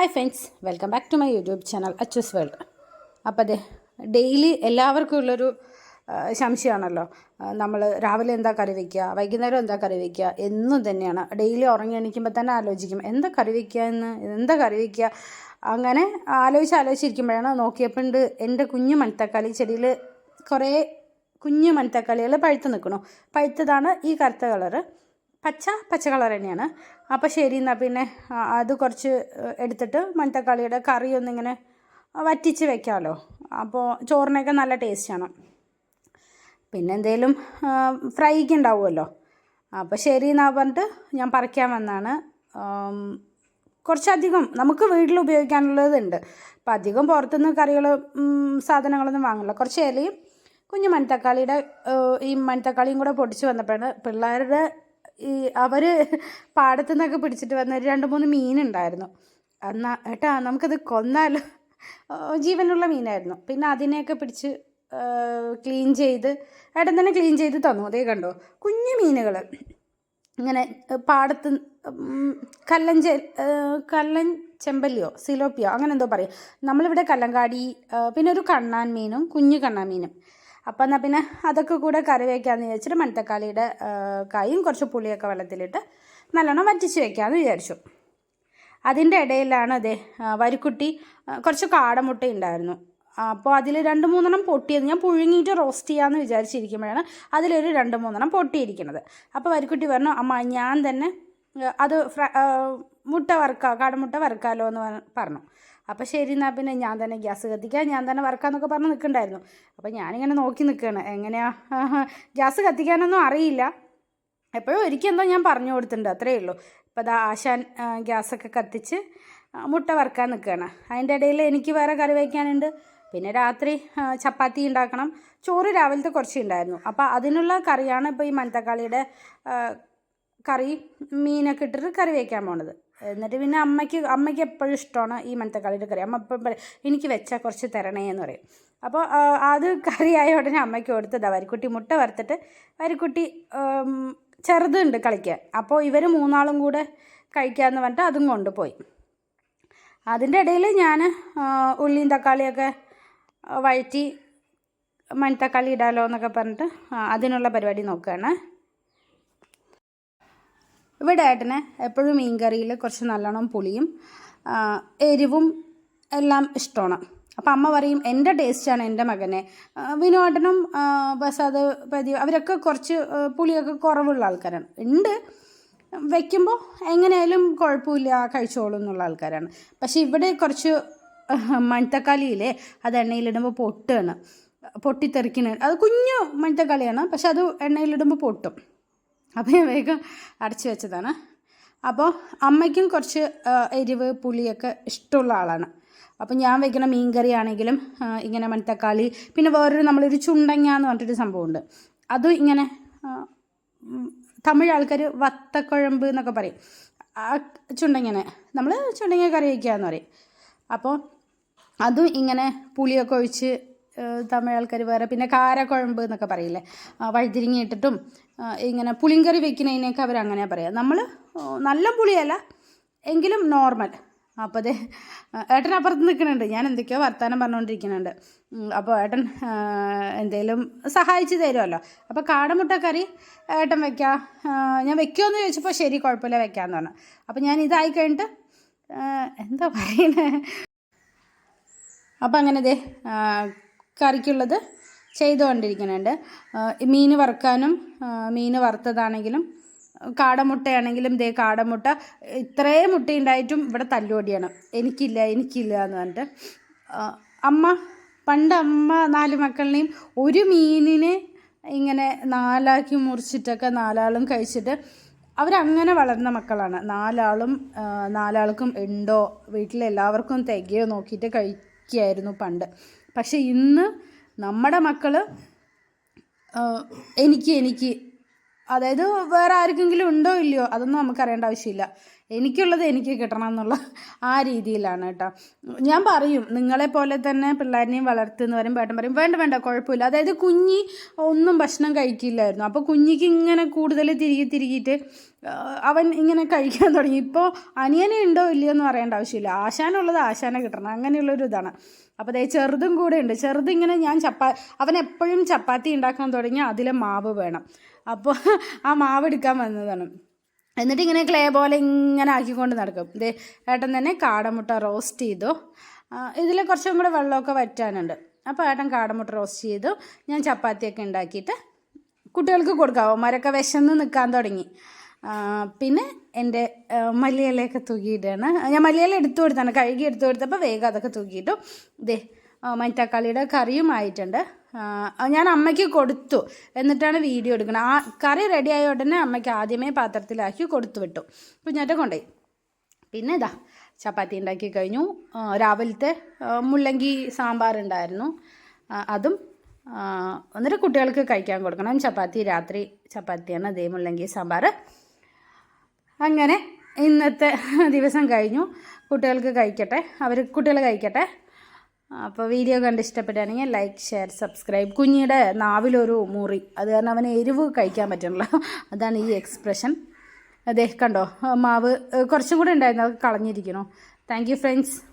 Hi friends welcome back to my YouTube channel Achu's world അപ്പോൾ അതെ daily എല്ലാവർക്കും ഉള്ളൊരു സംശയമാണല്ലോ. നമ്മൾ രാവിലെ എന്താ കറി വയ്ക്കുക വൈകുന്നേരം എന്താ കറി വയ്ക്കുക എന്നും തന്നെയാണ്. ഡെയിലി ഉറങ്ങി എണീക്കുമ്പോൾ തന്നെ ആലോചിക്കും എന്താ കറി വയ്ക്കുക എന്ന് എന്താ കറി വയ്ക്കുക അങ്ങനെ ആലോചിച്ച് ആലോചിച്ചിരിക്കുമ്പോഴാണ് നോക്കിയപ്പോൾ ഉണ്ട് എന്റെ കുഞ്ഞു മൺതക്കാളി ചെടിയിൽ കുറേ കുഞ്ഞു മൺതക്കാളികൾ പഴുത്ത് നിൽക്കണു പഴുത്തതാണ് ഈ കറുത്ത കളറ്. പച്ച പച്ച കളർ തന്നെയാണ്. അപ്പോൾ ശരി എന്നാൽ പിന്നെ അത് കുറച്ച് എടുത്തിട്ട് മൺതക്കാളിയുടെ കറി ഒന്നിങ്ങനെ വറ്റിച്ച് വെക്കാമല്ലോ അപ്പോൾ ചോറിനൊക്കെ നല്ല ടേസ്റ്റാണ് പിന്നെ എന്തേലും ഫ്രൈക്ക് ഉണ്ടാവുമല്ലോ. അപ്പോൾ ശരി എന്നാ പറഞ്ഞിട്ട് ഞാൻ പറിക്കാൻ വന്നാണ്. കുറച്ചധികം നമുക്ക് വീട്ടിൽ ഉപയോഗിക്കാനുള്ളതുണ്ട് അപ്പം അധികം പുറത്തുനിന്ന് കറികൾ സാധനങ്ങളൊന്നും വാങ്ങില്ല കുറച്ച് ഇലയും കുഞ്ഞു മൺതക്കാളിയുടെ ഈ മൺതക്കാളിയും കൂടെ പൊടിച്ച് വന്നപ്പോഴാണ് പിള്ളേരുടെ ഈ അവർ പാടത്തു നിന്നൊക്കെ പിടിച്ചിട്ട് വന്ന രണ്ട് മൂന്ന് മീനുണ്ടായിരുന്നു. എന്നാ ഏട്ടാ നമുക്കത് കൊന്നാലോ ജീവനുള്ള മീനായിരുന്നു. പിന്നെ അതിനെയൊക്കെ പിടിച്ച് ക്ലീൻ ചെയ്ത് ഏട്ടൻ തന്നെ ക്ലീൻ ചെയ്ത് തന്നു. അതേ കണ്ടോ? കുഞ്ഞു മീനുകൾ. ഇങ്ങനെ പാടത്ത് കല്ലൻ കല്ലൻ ചെമ്പല്ലിയോ സിലോപ്പിയോ അങ്ങനെ എന്തോ പറയും. നമ്മളിവിടെ കല്ലങ്കാടി പിന്നെ ഒരു കണ്ണാൻ മീനും കുഞ്ഞു കണ്ണാൻ മീനും. അപ്പം എന്നാൽ പിന്നെ അതൊക്കെ കൂടെ കറി വയ്ക്കാമെന്ന് വിചാരിച്ചിട്ട് മൺതക്കാളിയുടെ കായും കുറച്ച് പുളിയൊക്കെ വെള്ളത്തിലിട്ട് നല്ലോണം വറ്റിച്ച് വെക്കാമെന്ന് വിചാരിച്ചു. അതിന്റെ ഇടയിലാണ് അതെ വരിക്കുട്ടി കുറച്ച് കാടമുട്ട ഉണ്ടായിരുന്നു. അപ്പോൾ അതിൽ രണ്ട് മൂന്നെണ്ണം പൊട്ടിയത് ഞാൻ പുഴുങ്ങിയിട്ട് റോസ്റ്റ് ചെയ്യാമെന്ന് വിചാരിച്ചിരിക്കുമ്പോഴാണ് അതിലൊരു രണ്ട് മൂന്നെണ്ണം പൊട്ടിയിരിക്കുന്നത്. അപ്പോൾ വരിക്കുട്ടി പറഞ്ഞു അമ്മ ഞാൻ തന്നെ അത് മുട്ട വറുക്കാം കാടമുട്ട വറുക്കാമല്ലോ എന്ന് പറഞ്ഞു. അപ്പോൾ ശരി എന്നാൽ പിന്നെ ഞാൻ തന്നെ ഗ്യാസ് കത്തിക്കാം ഞാൻ തന്നെ വറുക്കാമെന്നൊക്കെ പറഞ്ഞ് നിൽക്കണ്ടായിരുന്നു. അപ്പോൾ ഞാനിങ്ങനെ നോക്കി നിൽക്കുകയാണ് എങ്ങനെയാ? ഗ്യാസ് കത്തിക്കാനൊന്നും അറിയില്ല. എപ്പോഴും ഒരിക്കലെന്തോ ഞാൻ പറഞ്ഞു കൊടുത്തിട്ടുണ്ട് അത്രയേ ഉള്ളൂ. ഇപ്പോൾ ദാ ആശാൻ ഗ്യാസൊക്കെ കത്തിച്ച് മുട്ട വറുക്കാൻ നിൽക്കുകയാണ് അതിന്റെ ഇടയിൽ എനിക്ക് വേറെ കറി വയ്ക്കാനുണ്ട് പിന്നെ രാത്രി ചപ്പാത്തി ഉണ്ടാക്കണം. ചോറ് രാവിലത്തെ കുറച്ച് ഉണ്ടായിരുന്നു. അപ്പോൾ അതിനുള്ള കറിയാണ് ഇപ്പോൾ ഈ മൺതക്കാളിയുടെ ആ, കറി മീനൊക്കെ ഇട്ടിട്ട് കറി വയ്ക്കാൻ പോണത്. എന്നിട്ട് പിന്നെ അമ്മയ്ക്ക് അമ്മയ്ക്ക് എപ്പോഴും ഇഷ്ടമാണ് ഈ മണത്തക്കാളിയുടെ കറി. അമ്മ പറയും എനിക്ക് വെച്ചാൽ കുറച്ച് തരണേ എന്ന് പറയും. അപ്പോൾ അത് കറിയായ ഉടനെ അമ്മയ്ക്ക് കൊടുത്തതാണ് വരിക്കുട്ടി മുട്ട വറുത്തിട്ട് വരിക്കുട്ടി ചെറുതുണ്ട് കളിക്കാൻ. അപ്പോൾ ഇവർ മൂന്നാളും കൂടെ കഴിക്കാമെന്ന് പറഞ്ഞിട്ട് അതും കൊണ്ടുപോയി. അതിന്റെ ഇടയിൽ ഞാൻ ഉള്ളിയും തക്കാളിയൊക്കെ വഴറ്റി മൺതക്കാളി ഇടാലോ എന്നൊക്കെ പറഞ്ഞിട്ട് അതിനുള്ള പരിപാടി നോക്കുകയാണ്. ഇവിടെ ഏട്ടന് എപ്പോഴും മീൻ കറിയിൽ കുറച്ച് നല്ലോണം പുളിയും എരിവും എല്ലാം ഇഷ്ടമാണ്. അപ്പം അമ്മ പറയും എന്റെ ടേസ്റ്റാണ് എന്റെ മകനെ. വിനോദനും പ്രസാദ് പതി അവരൊക്കെ കുറച്ച് പുളിയൊക്കെ കുറവുള്ള ആൾക്കാരാണ്. ഉണ്ട്. വയ്ക്കുമ്പോൾ എങ്ങനെയായാലും കുഴപ്പമില്ല കഴിച്ചോളും എന്നുള്ള ആൾക്കാരാണ്. പക്ഷേ ഇവിടെ കുറച്ച് മൺതക്കാളിയില്ലേ അത് എണ്ണയിലിടുമ്പോൾ പൊട്ടുകയാണ് പൊട്ടിത്തെറിക്കണ. അത് കുഞ്ഞു മൺതക്കാളിയാണ് പക്ഷെ അത് എണ്ണയിലിടുമ്പോൾ പൊട്ടും. അപ്പോൾ ഞാൻ വേഗം അടച്ചു വെച്ചതാണ്. അപ്പോൾ അമ്മയ്ക്കും കുറച്ച് എരിവ് പുളിയൊക്കെ ഇഷ്ടമുള്ള ആളാണ്. അപ്പോൾ ഞാൻ വെക്കുന്ന മീൻ കറി ആണെങ്കിലും ഇങ്ങനെ മൺതക്കാളി പിന്നെ വേറൊരു നമ്മളൊരു ചുണ്ടങ്ങ എന്ന് പറഞ്ഞിട്ടൊരു സംഭവമുണ്ട്. അതും ഇങ്ങനെ തമിഴ് ആൾക്കാർ വത്തക്കുഴമ്പ് എന്നൊക്കെ പറയും. ആ ചുണ്ടങ്ങനെ നമ്മൾ ചുണ്ടങ്ങ കറി വയ്ക്കുക എന്ന് പറയും. അപ്പോൾ അതും ഇങ്ങനെ പുളിയൊക്കെ ഒഴിച്ച് തമിഴ് ആൾക്കാർ വേറെ പിന്നെ കാരക്കുഴമ്പ് എന്നൊക്കെ പറയില്ലേ? വഴുതിരിങ്ങി ഇട്ടിട്ടും ഇങ്ങനെ പുളിങ്കറി വെക്കുന്നതിനൊക്കെ അവർ അങ്ങനെ പറയാം. നമ്മൾ നല്ല പുളിയല്ല എങ്കിലും നോർമൽ. അപ്പോൾ അതെ ഏട്ടൻ അപ്പുറത്ത് നിൽക്കുന്നുണ്ട്. ഞാൻ എന്തൊക്കെയോ വർത്തമാനം പറഞ്ഞുകൊണ്ടിരിക്കുന്നുണ്ട് അപ്പോൾ ഏട്ടൻ എന്തെങ്കിലും സഹായിച്ച് തരുമല്ലോ. അപ്പോൾ കാടമുട്ട കറി ഏട്ടൻ വെക്കാം. ഞാൻ വെക്കുമോ എന്ന് ചോദിച്ചപ്പോൾ ശരി കുഴപ്പമില്ല വെക്കാമെന്ന് പറഞ്ഞു. അപ്പോൾ ഞാൻ ഇതായി കഴിഞ്ഞിട്ട് എന്താ പറയുന്നത് അപ്പം അങ്ങനെ ദേ കറിക്കുള്ളത് ചെയ്തുകൊണ്ടിരിക്കുന്നുണ്ട്. മീൻ വറുക്കാനും മീൻ വറുത്തതാണെങ്കിലും കാടമുട്ടയാണെങ്കിലും ദേ കാടമുട്ട ഇത്രയും മുട്ട ഉണ്ടായിട്ടും ഇവിടെ തല്ലുപൊടിയാണ് എനിക്കില്ല എനിക്കില്ല എന്ന് പറഞ്ഞിട്ട്. അമ്മ പണ്ട് അമ്മ നാല് മക്കളിനെയും ഒരു മീനിനെ ഇങ്ങനെ നാലാക്കി മുറിച്ചിട്ടൊക്കെ നാലാളും കഴിച്ചിട്ട് അവരങ്ങനെ വളർന്ന മക്കളാണ്. നാലാളും നാലാൾക്കും ഉണ്ടോ? വീട്ടിലെല്ലാവർക്കും തികയോ നോക്കിയിട്ട് കഴിക്കുകയായിരുന്നു പണ്ട്. പക്ഷെ ഇന്ന് നമ്മുടെ മക്കൾ എനിക്ക് എനിക്ക് അതായത് വേറെ ആർക്കെങ്കിലും ഉണ്ടോ ഇല്ലയോ അതൊന്നും നമുക്കറിയേണ്ട ആവശ്യമില്ല. എനിക്കുള്ളത് എനിക്ക് കിട്ടണം എന്നുള്ള ആ രീതിയിലാണ് കേട്ടോ. ഞാൻ പറയും നിങ്ങളെ പോലെ തന്നെ പിള്ളേരെയും വളർത്തുന്ന വരും പേട്ടൻ പറയും വേണ്ട വേണ്ട കുഴപ്പമില്ല. അതായത് കുഞ്ഞി ഒന്നും ഭക്ഷണം കഴിക്കില്ലായിരുന്നു. അപ്പോൾ കുഞ്ഞിക്ക് ഇങ്ങനെ കൂടുതൽ തിരികെ തിരികിയിട്ട് അവൻ ഇങ്ങനെ കഴിക്കാൻ തുടങ്ങി. ഇപ്പോൾ അനിയനെ ഉണ്ടോ ഇല്ലയോ എന്ന് പറയേണ്ട ആവശ്യമില്ല. ആശാനുള്ളത് ആശാനെ കിട്ടണം. അങ്ങനെയുള്ളൊരു ഇതാണ് അപ്പോൾ അതേ ചെറുതും കൂടെ ഉണ്ട്. ചെറുതിങ്ങനെ ഞാൻ ചപ്പാ അവൻ എപ്പോഴും ചപ്പാത്തി ഉണ്ടാക്കാൻ തുടങ്ങി അതിലെ മാവ് വേണം. അപ്പോൾ ആ മാവ് എടുക്കാൻ വന്നതാണ്. എന്നിട്ട് ഇങ്ങനെ ക്ലേ പോലെ ഇങ്ങനെ ആക്കിക്കൊണ്ട് നടക്കും. ദേ ഏട്ടൻ തന്നെ കാടമുട്ട റോസ്റ്റ് ചെയ്തു. ഇതിൽ കുറച്ചും കൂടെ വെള്ളമൊക്കെ വറ്റാനുണ്ട്. അപ്പോൾ ഏട്ടൻ കാടമുട്ട റോസ്റ്റ് ചെയ്തു. ഞാൻ ചപ്പാത്തിയൊക്കെ ഉണ്ടാക്കിയിട്ട് കുട്ടികൾക്ക് കൊടുക്കാം. അവന്മാരൊക്കെ വിശന്ന് നിൽക്കാൻ തുടങ്ങി. പിന്നെ എന്റെ മല്ലിയിലയൊക്കെ തൂക്കിയിട്ടാണ്. ഞാൻ മല്ലിയില എടുത്തു കൊടുത്താണ്. കഴുകി എടുത്തു കൊടുത്തപ്പോൾ വേഗം അതൊക്കെ തൂക്കിയിട്ടു. ഇതേ മഞ്ഞത്തക്കാളിയുടെ കറിയും ആയിട്ടുണ്ട്. ഞാൻ അമ്മയ്ക്ക് കൊടുത്തു. എന്നിട്ടാണ് വീഡിയോ എടുക്കുന്നത് ആ കറി റെഡി ആയ ഉടനെ അമ്മയ്ക്ക് ആദ്യമേ പാത്രത്തിലാക്കി കൊടുത്തു വിട്ടു. കുഞ്ഞാറ്റ കൊണ്ടുപോയി പിന്നെ ഇതാ ചപ്പാത്തി ഉണ്ടാക്കി കഴിഞ്ഞു. രാവിലത്തെ മുള്ളങ്കി സാമ്പാർ ഉണ്ടായിരുന്നു. അതും എന്നിട്ട് കുട്ടികൾക്ക് കഴിക്കാൻ കൊടുക്കണം. ചപ്പാത്തി രാത്രി ചപ്പാത്തിയാണ്. അതേ മുള്ളങ്കി സാമ്പാർ അങ്ങനെ ഇന്നത്തെ ദിവസം കഴിഞ്ഞു. കുട്ടികൾക്ക് കഴിക്കട്ടെ. അവർ കുട്ടികൾ കഴിക്കട്ടെ. അപ്പോൾ വീഡിയോ കണ്ട് ഇഷ്ടപ്പെട്ടാണെങ്കിൽ ലൈക്ക് ഷെയർ സബ്സ്ക്രൈബ് കുഞ്ഞിയുടെ നാവിലൊരു മുറി. അത് കാരണം അവന് എരിവ് കഴിക്കാൻ പറ്റണല്ലോ. അതാണ് ഈ എക്സ്പ്രഷൻ അതെ കണ്ടോ? മാവ് കുറച്ചും കൂടെ ഉണ്ടായിരുന്നു. അത് കളഞ്ഞിരിക്കണോ താങ്ക് യു ഫ്രണ്ട്സ്